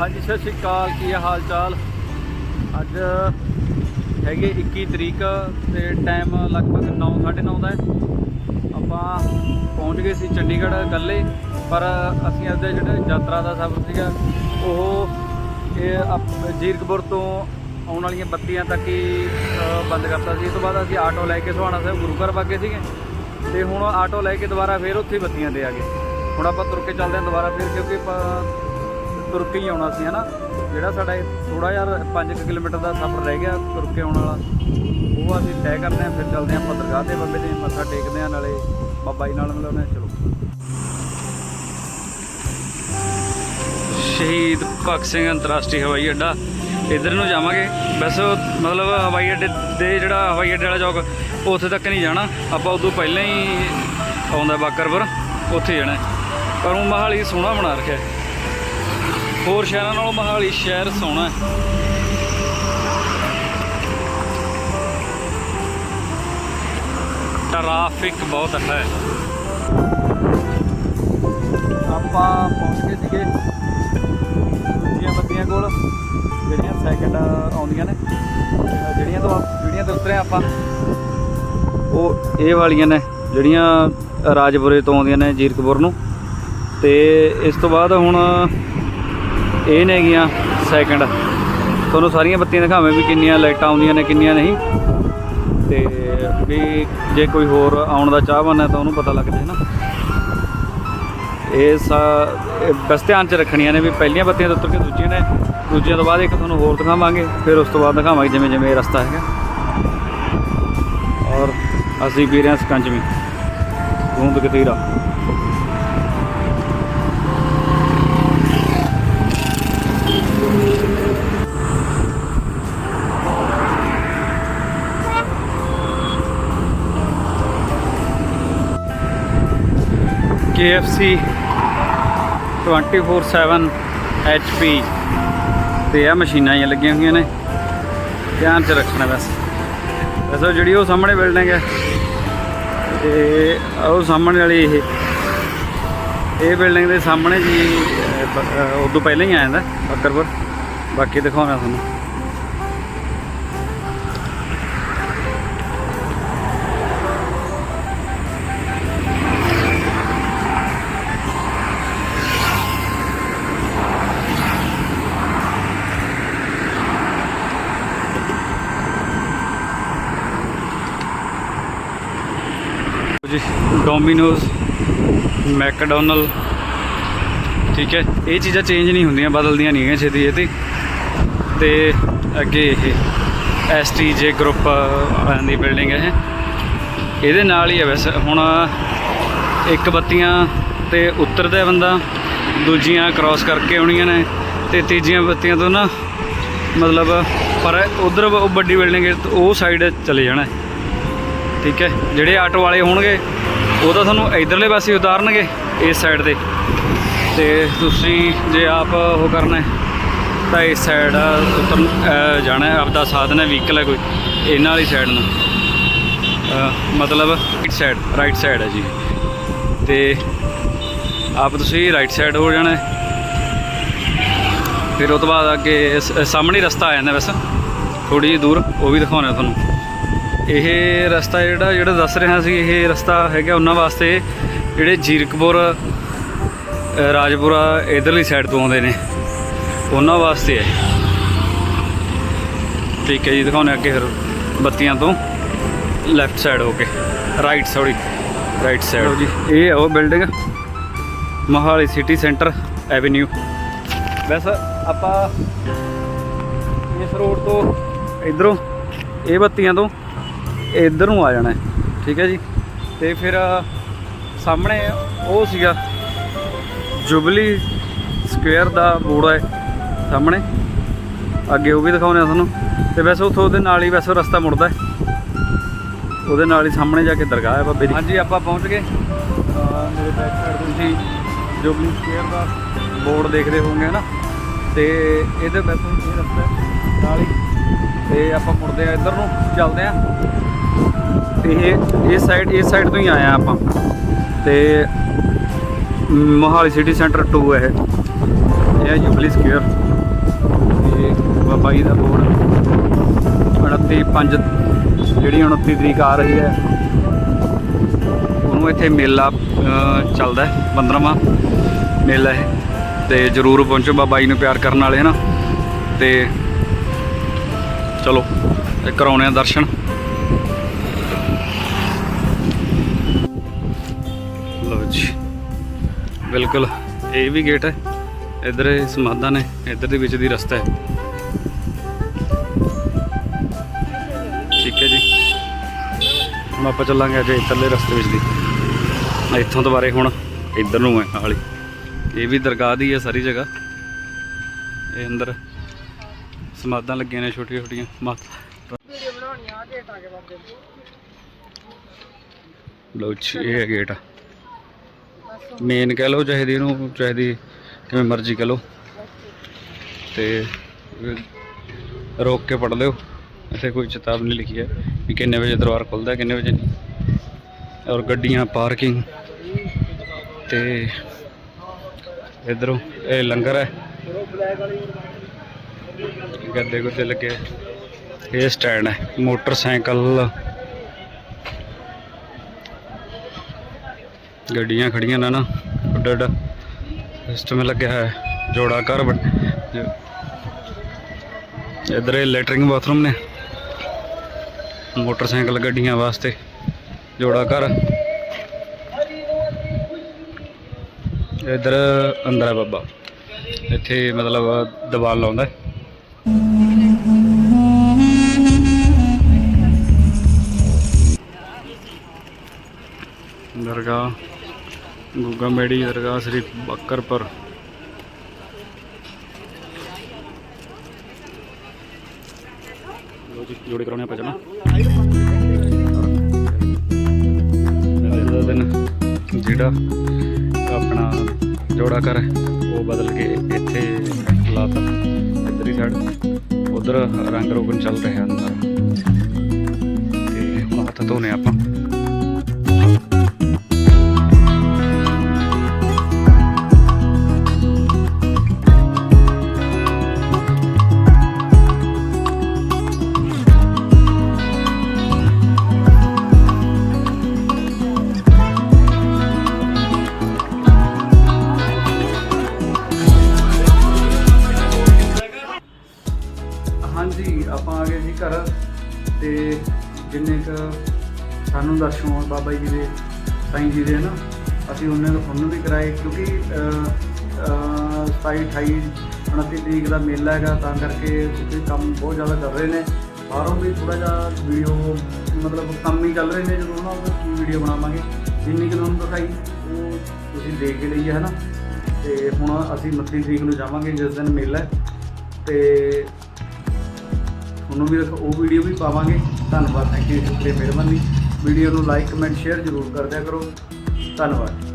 ਹਾਂਜੀ, ਸਤਿ ਸ਼੍ਰੀ ਅਕਾਲ, ਕੀ ਹਾਲ ਚਾਲ ਅੱਜ ਹੈਗੇ 21 ਤਰੀਕ ਤੇ ਟਾਈਮ ਲਗਭਗ 9:30 ਦਾ ਆਪਾਂ ਪਹੁੰਚ ਗਏ ਸੀ ਚੰਡੀਗੜ੍ਹ ਇਕੱਲੇ, ਪਰ ਅਸੀਂ ਅੱਜ ਦਾ ਜਿਹੜਾ ਯਾਤਰਾ ਦਾ ਸਫ਼ਰ ਸੀਗਾ, ਉਹ ਇਹ ਅਪ- ਜੀਰਕਪੁਰ ਤੋਂ ਆਉਣ ਵਾਲੀਆਂ ਬੱਤੀਆਂ ਤੱਕ ਹੀ ਬੰਦ ਕਰਤਾ ਸੀ। ਇਸ ਤੋਂ ਬਾਅਦ ਅਸੀਂ ਆਟੋ ਲੈ ਕੇ ਸੁਹਾਣਾ ਸਾਹਿਬ ਗੁਰੂ ਘਰ ਵਾਗੇ ਸੀਗੇ। ਤੇ ਹੁਣ ਆਟੋ ਲੈ ਕੇ ਦੁਬਾਰਾ ਫੇਰ ਉੱਥੇ ਹੀ ਬੱਤੀਆਂ ਤੇ ਆ ਗਏ। ਹੁਣ ਆਪਾਂ ਤੁਰ ਕੇ ਚੱਲਦੇ ਹਾਂ ਦੁਬਾਰਾ ਫੇਰ, ਕਿਉਂਕਿ ਆਪਾਂ ਤੁਰ ਕੇ ਹੀ ਆਉਣਾ ਸੀ, ਹਨਾ? ਜਿਹੜਾ ਸਾਡਾ ਥੋੜਾ ਜਿਹਾ 5 ਕਿਲੋਮੀਟਰ ਦਾ ਸਫ਼ਰ ਰਹਿ ਗਿਆ ਤੁਰ ਕੇ ਆਉਣ ਵਾਲਾ, ਉਹ ਅਸੀਂ ਤੈਅ ਕਰਦੇ ਹਾਂ, ਫਿਰ ਚੱਲਦੇ ਹਾਂ ਆਪਾਂ ਦੇ ਤੇ ਬਾਬੇ ਦੇ ਮੱਥਾ ਟੇਕਦੇ ਹਾਂ, ਨਾਲੇ ਬਾਬਾ ਜੀ ਨਾਲ ਮਿਲਾਉਂਦੇ ਹਾਂ ਚਲੋ। ਸ਼ਹੀਦ ਭਗਤ ਸਿੰਘ ਅੰਤਰਰਾਸ਼ਟਰੀ ਹਵਾਈ ਅੱਡਾ। ਇਧਰ ਨੂੰ ਜਾਵਾਂਗੇ। ਵੈਸੇ ਮਤਲਬ ਹਵਾਈ ਅੱਡੇ ਦੇ ਜਿਹੜਾ ਹਵਾਈ ਅੱਡੇ ਵਾਲਾ ਚੌਕ, ਉੱਥੇ ਤੱਕ ਨਹੀਂ ਜਾਣਾ। ਆਪਾਂ ਉਦੋਂ ਪਹਿਲਾਂ ਹੀ ਆਉਂਦਾ ਬਾਕਰਪੁਰ, ਉੱਥੇ ਜਾਣਾ। ਪਰ ਉਹ ਮਹਾਲੀ ਸੋਹਣਾ ਬਣਾ ਰੱਖਿਆ। ਹੋਰ ਸ਼ਹਿਰਾਂ ਨਾਲੋਂ ਮਹਾਲੀ ਸ਼ਹਿਰ ਸੋਹਣਾ ਹੈ। ਟ੍ਰੈਫਿਕ ਬਹੁਤ ਹੈ। ਆਪਾਂ ਪਹੁੰਚ ਗਏ ਸੀਗੇ ਦੂਜੀਆਂ ਬੱਤੀਆਂ ਕੋਲ। ਜਿਹੜੀਆਂ ਸੈਕਿੰਡ ਆਉਂਦੀਆਂ ਨੇ। ਜਿਹੜੀਆਂ ਤੋਂ ਜਿਹੜੀਆਂ ਤੋਂ ਉਤਰੇ ਆਪਾਂ। ਉਹ ਇਹ ਵਾਲੀਆਂ ਨੇ, ਜਿਹੜੀਆਂ ਰਾਜਪੁਰੇ ਤੋਂ ਆਉਂਦੀਆਂ ਨੇ ਜੀਰਕਪੁਰ ਨੂੰ। ਤੇ ਇਸ ਤੋਂ ਬਾਅਦ ਹੁਣ ਇਹ ਨੇ ਹੈਗੀਆਂ ਸੈਕਿੰਡ ਤੁਹਾਨੂੰ ਸਾਰੀਆਂ ਬੱਤੀਆਂ ਦਿਖਾਵੇਂ ਵੀ ਕਿੰਨੀਆਂ ਲਾਈਟਾਂ ਆਉਂਦੀਆਂ ਨੇ, ਕਿੰਨੀਆਂ ਨਹੀਂ। ਤੇ ਵੀ ਜੇ ਕੋਈ ਹੋਰ ਆਉਣ ਦਾ ਚਾਹਵਾਨ ਹੈ ਤਾਂ ਉਹਨੂੰ ਪਤਾ ਲੱਗ ਜਾਏ ਨਾ। ਇਹ ਸਾ ਬਸ ਧਿਆਨ ਚ ਰੱਖਣੀਆਂ ਨੇ ਵੀ ਪਹਿਲੀਆਂ ਬੱਤੀਆਂ ਤੋਂ ਉੱਤਰ ਕੇ ਦੂਜੀਆਂ ਨੇ। ਦੂਜੀਆਂ ਤੋਂ ਬਾਅਦ ਇੱਕ ਤੁਹਾਨੂੰ ਹੋਰ ਦਿਖਾਵਾਂਗੇ, ਫਿਰ ਉਸ ਤੋਂ ਬਾਅਦ ਦਿਖਾਵਾਂਗੇ ਜਿਵੇਂ ਜਿਵੇਂ ਇਹ ਰਸਤਾ ਹੈਗਾ। ਔਰ ਅਸੀਂ ਪੀ ਰਹੇ ਹਾਂ ਸਕੰਜਵੀ। ਗੂੰਦ ਕਤੀਰਾ। KFC 24/7 HP ਤੇ ਆ ਮਸ਼ੀਨਾਂ ਹੀ ਲੱਗੀਆਂ ਹੋਈਆਂ ਨੇ। ਧਿਆਨ ਚ ਰੱਖਣਾ ਬਸ। ਵੈਸੇ ਉਹ ਜਿਹੜੀ ਉਹ ਸਾਹਮਣੇ ਬਿਲਡਿੰਗ ਹੈ। ਤੇ ਉਹ ਸਾਹਮਣੇ ਵਾਲੀ ਇਹ। ਇਹ ਬਿਲਡਿੰਗ ਦੇ ਸਾਹਮਣੇ ਜੀ ਉਦੋਂ ਪਹਿਲਾਂ ਹੀ ਆ ਜਾਂਦਾ, ਬੱਕਰਪੁਰ। ਬਾਕੀ ਦਿਖਾਉਣਾ ਤੁਹਾਨੂੰ। ਜੀ ਡੋਮਿਨੋਜ਼ ਮੈਕਡੋਨਲ ਠੀਕ ਹੈ, ਇਹ ਚੀਜ਼ਾਂ ਚੇਂਜ ਨਹੀਂ ਹੁੰਦੀਆਂ, ਬਦਲਦੀਆਂ ਨਹੀਂ ਹੈਗੀਆਂ ਛੇਤੀ ਛੇਤੀ ਤੇ ਅੱਗੇ ਇਹ ਐਸਟੀਜੇ ਗਰੁੱਪ ਦੀ ਬਿਲਡਿੰਗ ਹੈ ਇਹਦੇ ਨਾਲ ਹੀ ਹੈ ਵੈਸੇ। ਹੁਣ ਇੱਕ ਬੱਤੀਆਂ ਤੇ ਉਤਰਦਾ ਬੰਦਾ, ਦੂਜੀਆਂ ਕ੍ਰਾਸ ਕਰਕੇ ਆਉਣੀਆਂ ਨੇ ਤੇ ਤੀਜੀਆਂ ਬੱਤੀਆਂ ਤੋਂ ਨਾ ਮਤਲਬ ਪਰ ਉਧਰ ਉਹ ਵੱਡੀ ਬਿਲਡਿੰਗ ਉਹ ਸਾਈਡ ਚਲੇ ਜਾਣਾ ਠੀਕ ਹੈ? ਜਿਹੜੇ ਆਟੋ ਵਾਲੇ ਹੋਣਗੇ, ਉਹ ਤਾਂ ਤੁਹਾਨੂੰ ਇਧਰਲੇ ਪਾਸੇ ਉਤਾਰਨਗੇ, ਇਸ ਸਾਈਡ ਤੇ। ਤੇ ਤੁਸੀਂ ਜੇ ਆਪ ਉਹ ਕਰਨਾ ਤਾਂ ਇਸ ਸਾਈਡ ਉਤਰ ਜਾਣਾ ਹੈ, ਆਪਦਾ ਸਾਧਨ ਹੈ ਵਹੀਕਲ ਹੈ ਕੋਈ, ਇਹਨਾਂ ਵਾਲੀ ਸਾਈਡ ਨੂੰ। ਮਤਲਬ ਰਾਈਟ ਸਾਈਡ ਰਾਈਟ ਸਾਈਡ ਹੈ ਜੀ। ਤੇ ਆਪ ਤੁਸੀਂ ਰਾਈਟ ਸਾਈਡ ਹੋ ਜਾਣਾ ਫਿਰ ਉਹ ਤੋਂ ਬਾਅਦ ਅੱਗੇ ਸਾਹਮਣੇ ਰਸਤਾ ਆ ਜਾਂਦਾ ਬਸ ਥੋੜੀ ਜਿਹੀ ਦੂਰ, ਉਹ ਵੀ ਦਿਖਾਉਣਾ ਤੁਹਾਨੂੰ। ਇਹ ਰਸਤਾ ਜਿਹੜਾ ਜਿਹੜਾ ਦੱਸ ਰਿਹਾ ਸੀ, ਇਹ ਰਸਤਾ ਹੈਗਾ ਉਹਨਾਂ ਵਾਸਤੇ, ਜਿਹੜੇ ਜੀਰਕਪੁਰ ਰਾਜਪੁਰਾ ਇਧਰਲੀ ਸਾਈਡ ਤੋਂ ਆਉਂਦੇ ਨੇ। ਉਹਨਾਂ ਵਾਸਤੇ ਹੈ। ਠੀਕ ਹੈ ਜੀ ਦਿਖਾਉਣੇ ਅੱਗੇ ਫਿਰ ਬੱਤੀਆਂ ਤੋਂ। ਲੈਫਟ ਸਾਈਡ ਹੋ ਕੇ। ਰਾਈਟ ਸੌਰੀ ਰਾਈਟ ਸਾਈਡ ਜੀ। ਇਹ ਹੈ ਉਹ building Mohali city centre avenue ਵੈਸੇ ਆਪਾਂ ਇਸ ਰੋਡ ਤੋਂ ਇਧਰੋਂ ਇਹ ਬੱਤੀਆਂ ਤੋਂ ਇਧਰ ਨੂੰ ਆ ਜਾਣਾ ਹੈ। ਠੀਕ ਹੈ ਜੀ। ਤੇ ਫਿਰ ਸਾਹਮਣੇ ਉਹ ਸੀਗਾ। ਜੁਬਲੀ ਸਕੁਅਰ ਦਾ ਬੋਰਡ ਹੈ। ਸਾਹਮਣੇ। ਅੱਗੇ ਉਹ ਵੀ ਦਿਖਾਉਂਦੇ ਆ ਤੁਹਾਨੂੰ। ਤੇ ਵੈਸੇ ਉੱਥੋਂ ਉਹਦੇ ਨਾਲ ਹੀ ਵੈਸੇ ਰਸਤਾ ਮੁੜਦਾ। ਹੈ ਉਹਦੇ ਨਾਲ ਹੀ ਸਾਹਮਣੇ ਜਾ ਕੇ ਦਰਗਾਹ ਹੈ ਬਾਬੇ ਦੀ। ਹਾਂਜੀ ਆਪਾਂ ਪਹੁੰਚ ਗਏ। ਮੇਰੇ ਬੈਕ ਸਾਈਡ ਤੁਸੀਂ ਜੁਬਲੀ ਸਕੁਅਰ ਦਾ ਬੋਰਡ ਦੇਖਦੇ ਹੋਵੋਗੇ ਨਾ ਤੇ ਇਹਦੇ ਵੈਸੇ ਇਹ ਰਸਤਾ ਨਾਲ ਹੀ। ਤੇ ਆਪਾਂ ਮੁੜਦੇ ਆ ਇੱਧਰ ਨੂੰ ਚੱਲਦੇ ਆ। ਤੇ ਇਹ ਇਸ ਸਾਈਡ ਇਸ ਸਾਈਡ ਤੋਂ ਹੀ ਆਏ ਆ ਆਪਾਂ। ਤੇ ਮੋਹਾਲੀ ਸਿਟੀ ਸੈਂਟਰ 2 ਹੈ ਇਹ। ਇਹ ਜੁਬਲੀ ਸਕੁਅਰ 22 ਦਾ ਬੋਰਡ 29 5 ਜਿਹੜੀ 29 ਤਰੀਕ ਆ ਰਹੀ ਹੈ। ਉਹਨੂੰ ਇੱਥੇ ਮੇਲਾ ਚੱਲਦਾ 15ਵਾਂ ਮੇਲਾ ਹੈ। ਤੇ ਜਰੂਰ ਪਹੁੰਚੋ ਬਾਬਾ ਜੀ ਨੂੰ ਪਿਆਰ ਕਰਨ ਵਾਲੇ, ਹਨਾ? ਤੇ ਚਲੋ ਕਰਾਉਣੇ ਆ ਦਰਸ਼ਨ। ਲਓ ਜੀ। ਬਿਲਕੁਲ, ਇਹ ਵੀ ਗੇਟ ਹੈ। ਇਧਰ ਸਮਾਧਾਨ ਹੈ, ਇਧਰ ਦੇ ਵਿੱਚ ਦੀ ਰਸਤਾ ਹੈ। ਹੁਣ ਆਪਾਂ ਚੱਲਾਂਗੇ ਅਜੇ ਇੱਧਰਲੇ ਰਸਤੇ ਵਿੱਚ ਦੀ। ਇੱਥੋਂ ਦੁਬਾਰੇ ਹੁਣ ਇੱਧਰ ਨੂੰ ਹੈ ਹਾਲੀ ਇਹ ਵੀ ਦਰਗਾਹ ਦੀ ਹੈ ਸਾਰੀ ਜਗ੍ਹਾ। ਇਹ ਅੰਦਰ ਸਮਾਧਾਂ ਲੱਗੀਆਂ ਨੇ ਛੋਟੀਆਂ ਛੋਟੀਆਂ ਮਾਤਾ ਲਓ ਜੀ, ਇਹ ਹੈ ਗੇਟ ਮੇਨ ਕਹਿ ਲਓ, ਚਾਹੇ ਦੀ ਇਹਨੂੰ, ਚਾਹੇ ਦੀ ਕਿਵੇਂ ਮਰਜ਼ੀ ਕਹਿ ਲਓ। ਤੇ ਰੋਕ ਕੇ ਪੜ ਲਿਓ। ਇੱਥੇ ਕੋਈ ਚੇਤਾਵਨੀ ਲਿਖੀ ਹੈ ਕਿ ਕਿੰਨੇ ਵਜੇ ਦਰਬਾਰ ਖੁੱਲਦਾ ਕਿੰਨੇ ਵਜੇ ਨਹੀਂ। ਔਰ ਗੱਡੀਆਂ, ਪਾਰਕਿੰਗ ਤੇ ਇਧਰੋਂ ਇਹ ਲੰਗਰ ਹੈ। ਗੱਦੇ ਗੁੱਦੇ ਲੱਗੇ ਇਹ ਸਟੈਂਡ ਹੈ, ਮੋਟਰਸਾਈਕਲ। ਗੱਡੀਆਂ ਖੜੀਆਂ ਨੇ ਨਾ, ਉੱਡ ਉੱਡ। ਸਿਸਟਮ ਲੱਗਿਆ ਹੈ, ਜੋੜਾ ਘਰ ਬਣ ਇਧਰ ਇਹ ਲੈਟਰਿੰਗ ਬਾਥਰੂਮ ਨੇ। ਮੋਟਰਸਾਈਕਲ ਗੱਡੀਆਂ ਵਾਸਤੇ ਜੋੜਾ ਘਰ। ਇਧਰ ਅੰਦਰ ਹੈ ਬਾਬਾ। ਇੱਥੇ ਮਤਲਬ ਦੀਵਾਲ ਲਾਉਂਦਾ। ਦਰਗਾਹ, ਗੁੱਗਾ ਮੇੜੀ ਦਰਗਾਹ ਸ੍ਰੀ ਬੱਕਰਪੁਰ। ਲੋ ਜੀ, ਜੋੜੇ ਕਰਾਉਣੇ ਆਪਾਂ ਚਲੋ ਇਹਦਾ ਦਿਨ ਜਿਹੜਾ ਆਪਣਾ ਜੋੜਾ ਕਰ ਉਹ ਬਦਲ ਕੇ ਇੱਥੇ ਲਾਤਾ। ਇੱਧਰ ਹੀ ਸਾਈਡ, ਉਧਰ ਰੰਗ ਰੋਗਨ ਚੱਲ ਰਿਹਾ ਅੰਦਰ। ਤੇ ਹੁਣ ਹੱਥ ਧੋਨੇ ਆਪਾਂ। ਆਪਾਂ ਘਰ ਤੇ ਜਿੰਨੇ ਕ ਸਾਨੂੰ ਦਰਸ਼ਨ ਹੋਣ ਬਾਬਾ ਜੀ ਦੇ ਸਾਈਂ ਜੀ ਦੇ ਨਾ ਅਸੀਂ ਉਹਨੇ ਤੋਂ ਤੁਹਾਨੂੰ ਵੀ ਕਰਾਏ ਕਿਉਂਕਿ ਅਹ, ਅਹ, 27 28 29 ਤਰੀਕ ਦਾ ਮੇਲਾ ਹੈਗਾ ਤਾਂ ਕਰਕੇ ਤੁਸੀਂ ਕੰਮ ਬਹੁਤ ਜ਼ਿਆਦਾ ਕਰ ਰਹੇ ਨੇ। ਬਾਹਰੋਂ ਵੀ ਥੋੜਾ ਜਿਹਾ ਵੀਡੀਓ ਮਤਲਬ ਕੰਮ ਹੀ ਚੱਲ ਰਹੇ ਨੇ ਜਦੋਂ ਨਾ ਉਹ ਕੀ ਵੀਡੀਓ ਬਣਾਵਾਂਗੇ। ਜਿੰਨੀ ਕਿ ਤੁਹਾਨੂੰ ਦਿਖਾਈ ਉਹ ਤੁਸੀਂ ਦੇਖ ਕੇ ਲਈ ਹੈ ਨਾ। ਤੇ ਹੁਣ ਅਸੀਂ 29 ਤਰੀਕ ਨੂੰ ਜਾਵਾਂਗੇ ਜਿਸ ਦਿਨ ਮੇਲਾ ਹੈ। ਤੇ ਤੁਹਾਨੂੰ ਵੀ ਦੇਖੋ ਉਹ ਵੀਡੀਓ ਵੀ ਪਾਵਾਂਗੇ। ਧੰਨਵਾਦ ਥੈਂਕ ਯੂ ਸ਼ੁਕਰੀਆ ਮਿਹਰਬਾਨੀ। ਵੀਡੀਓ ਨੂੰ ਲਾਈਕ ਕਮੈਂਟ ਸ਼ੇਅਰ ਜ਼ਰੂਰ ਕਰ ਦਿਆ ਕਰੋ। ਧੰਨਵਾਦ।